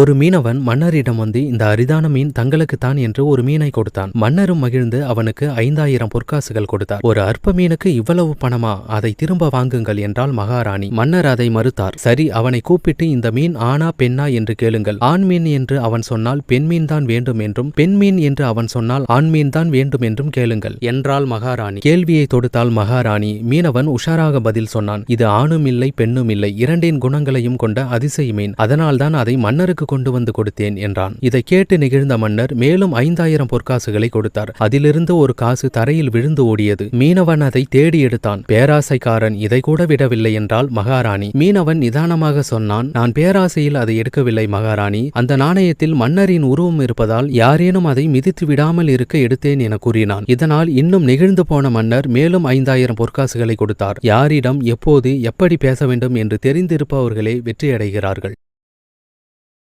ஒரு மீனவன் மன்னரிடம் வந்து இந்த அரிதான மீன் தங்களுக்குத்தான் என்று ஒரு மீனை கொடுத்தான். மன்னரும் மகிழ்ந்து அவனுக்கு ஐந்தாயிரம் பொற்காசுகள் கொடுத்தார். ஒரு அற்ப மீனுக்கு இவ்வளவு பணமா? அதை திரும்ப வாங்குங்கள் என்றால் மகாராணி. மன்னர் அதை மறுத்தார். சரி அவனை கூப்பிட்டு இந்த மீன் ஆனா பெண்ணா என்று கேளுங்கள். ஆண் மீன் என்று அவன் சொன்னால் பெண் மீன் தான் வேண்டும் என்றும் பெண் மீன் என்று அவன் சொன்னால் ஆண் மீன் தான் வேண்டும் என்றும் கேளுங்கள் என்றால் மகாராணி. கேள்வியை தொடுத்தால் மகாராணி. மீனவன் உஷாராக பதில் சொன்னான். இது ஆணும் இல்லை பெண்ணும் இல்லை. இரண்டின் குணங்களையும் கொண்ட அதிசய மீன். அதனால்தான் அதை மன்னருக்கு கொண்டு வந்து கொடுத்தேன் என்றான். இதை கேட்டு நிகழ்ந்த மன்னர் மேலும் ஐந்தாயிரம் பொற்காசுகளை கொடுத்தார். அதிலிருந்து ஒரு காசு தரையில் விழுந்து ஓடியது. மீனவன் அதை தேடி எடுத்தான். பேராசைக்காரன் இதை கூட விடவில்லை என்றால் மகாராணி. மீனவன் நிதானமாக சொன்னான் நான் பேராசையில் அதை எடுக்கவில்லை மகாராணி. அந்த நாணயத்தில் மன்னரின் உருவம் இருப்பதால் யாரேனும் அதை மிதித்து விடாமல் இருக்க எடுத்தேன் என கூறினான். இதனால் இன்னும் நெகிழ்ந்து போன மன்னர் மேலும் ஐந்தாயிரம் பொற்காசுகளை கொடுத்தார். யாரிடம் எப்போது எப்படி பேச வேண்டும் என்று தெரிந்திருப்பவர்களே வெற்றியடைகிறார்கள்.